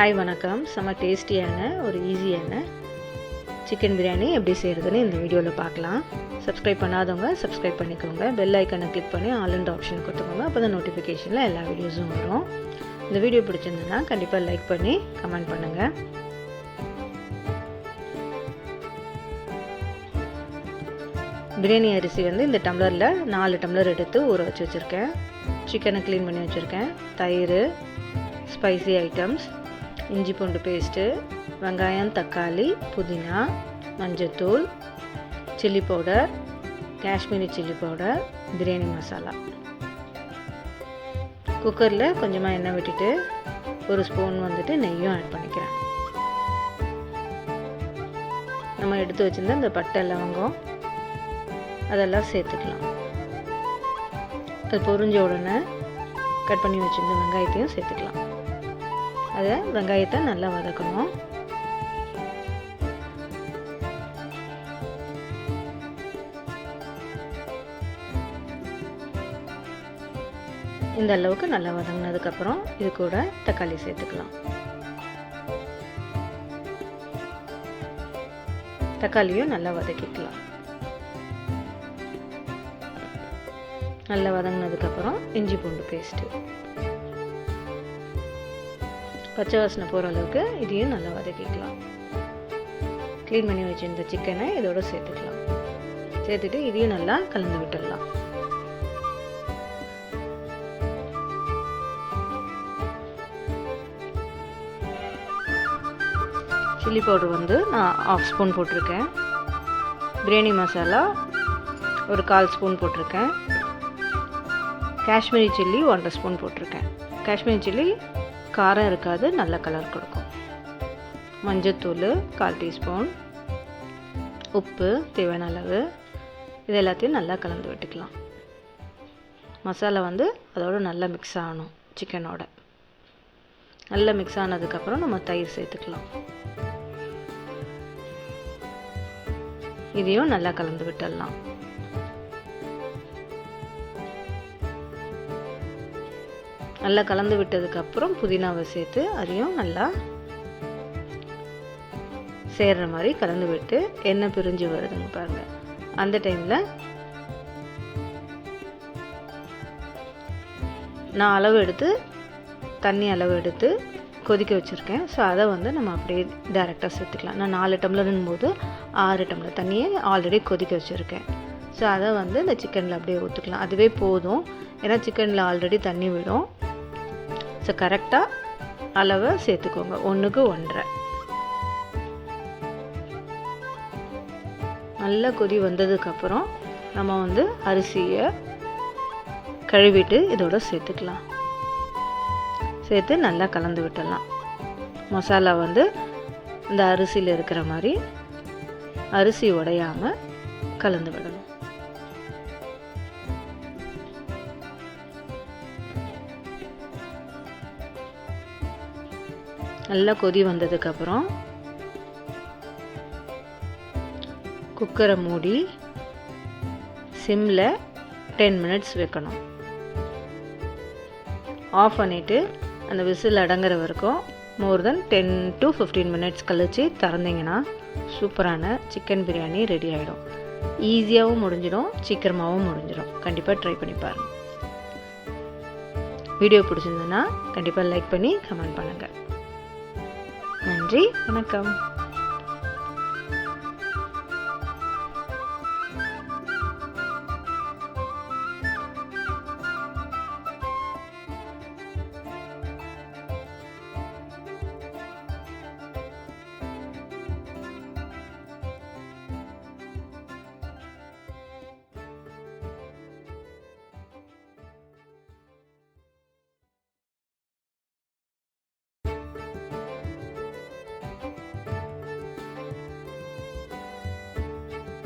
Hi வணக்கம். செம்ம டேஸ்டியான ஒரு ஈஸியான சிக்கன் பிரியாணி எப்படி செய்கிறதுன்னு இந்த வீடியோவில் பார்க்கலாம். சப்ஸ்கிரைப் பண்ணாதவங்க சப்ஸ்கிரைப் பண்ணிக்கோங்க. பெல் ஐக்கனை கிளிக் பண்ணி ஆல் அண்ட் ஆப்ஷன் கொடுத்துக்கோங்க. அப்போ தான் நோட்டிஃபிகேஷனில் எல்லா வீடியோஸும் வரும். இந்த வீடியோ பிடிச்சிருந்ததுன்னா கண்டிப்பாக லைக் பண்ணி கமெண்ட் பண்ணுங்கள் பிரியாணி அரிசி வந்து இந்த டம்ளரில் நாலு டம்ளர் எடுத்து ஊற வச்சு வச்சுருக்கேன். சிக்கனை க்ளீன் பண்ணி வச்சுருக்கேன். தயிர் ஸ்பைசி ஐட்டம்ஸ் இஞ்சி பூண்டு பேஸ்ட்டு வெங்காயம் தக்காளி புதினா மஞ்சத்தூள் chilli powder Kashmiri chilli powder biryani masala. குக்கரில் கொஞ்சமாக எண்ணெய் விட்டுட்டு ஒரு ஸ்பூன் வந்துட்டு நெய்யும் ஆட் பண்ணிக்கிறேன். நம்ம எடுத்து வச்சுருந்த இந்த பட்டை லவங்கம் அதெல்லாம் சேர்த்துக்கலாம். அது பொரிஞ்ச உடனே கட் பண்ணி வச்சுருந்த வெங்காயத்தையும் சேர்த்துக்கலாம். அதை வெங்காயத்தை நல்லா வதக்கணும். இந்த அளவுக்கு நல்லா வதங்கினதுக்கப்புறம் இது கூட தக்காளி சேர்த்துக்கலாம். தக்காளியும் நல்லா வதக்கிக்கலாம். நல்லா வதங்கினதுக்கப்புறம் இஞ்சி பூண்டு பேஸ்ட்டு. பச்சை வாசனை போகிற அளவுக்கு இதையும் நல்லா வதக்கிக்கலாம். க்ளீன் பண்ணி வச்சுருந்த சிக்கனை இதோடு சேர்த்துக்கலாம். சேர்த்துட்டு இதையும் நல்லா கலந்து விட்டுடலாம். சில்லி பவுடர் வந்து நான் ஆஃப் ஸ்பூன் போட்டிருக்கேன். பிரியாணி மசாலா ஒரு கால் ஸ்பூன் போட்டிருக்கேன். காஷ்மீரி சில்லி ஒன்றரை ஸ்பூன் போட்டிருக்கேன். காஷ்மீரி சில்லி காரம் இருக்காது நல்ல கலர் கொடுக்கும். மஞ்சத்தூள் கால் டீஸ்பூன் உப்பு தேவையான அளவு. இது எல்லாத்தையும் நல்லா கலந்து விட்டுக்கலாம். மசாலா வந்து அதோட நல்லா மிக்ஸ் ஆகணும் சிக்கனோட நல்லா மிக்ஸ் ஆனதுக்கப்புறம் நம்ம தயிர் சேர்த்துக்கலாம். இதையும் நல்லா கலந்து விட்டுடலாம். நல்லா கலந்து விட்டதுக்கப்புறம் புதினாவை சேர்த்து அதையும் நல்லா சேர்கிற மாதிரி கலந்து விட்டு எண்ணெய் பிரிஞ்சு வருதுங்க பாருங்கள் அந்த டைமில் நான் அளவு எடுத்து தண்ணி அளவு எடுத்து கொதிக்க வச்சுருக்கேன். ஸோ அதை வந்து நம்ம அப்படியே டேரெக்டாக சேர்த்துக்கலாம். நான் நாலு டம்ளர்னும் போது ஆறு டம்ளர் தண்ணியை ஆல்ரெடி கொதிக்க வச்சுருக்கேன். ஸோ அதை வந்து இந்த சிக்கனில் அப்படியே ஊற்றுக்கலாம் அதுவே போதும். ஏன்னா சிக்கனில் ஆல்ரெடி தண்ணி விடும். ஸோ கரெக்டாக அளவை சேர்த்துக்கோங்க. ஒன்றுக்கு ஒன்றரை. நல்லா கொதி வந்ததுக்கப்புறம் நம்ம வந்து அரிசியை கழுவிட்டு இதோட சேர்த்துக்கலாம். சேர்த்து நல்லா கலந்து விட்டலாம் மசாலா வந்து இந்த அரிசியில் இருக்கிற மாதிரி அரிசி உடையாமல் கலந்து விடணும். நல்லா கொதி வந்ததுக்கப்புறம் குக்கரை மூடி சிம்மில் டென் மினிட்ஸ் வைக்கணும். ஆஃப் பண்ணிவிட்டு அந்த விசில் அடங்குற வரைக்கும் more then ten to fifteen minutes கழித்து திறந்தீங்கன்னா சூப்பரான சிக்கன் பிரியாணி ரெடி ஆகிடும் ஈஸியாகவும் முடிஞ்சிடும் சீக்கிரமாகவும் முடிஞ்சிடும். கண்டிப்பாக ட்ரை பண்ணி பாருங்கள் வீடியோ பிடிச்சிருந்ததுன்னா கண்டிப்பாக லைக் பண்ணி கமெண்ட் பண்ணுங்கள் நன்றி வணக்கம்.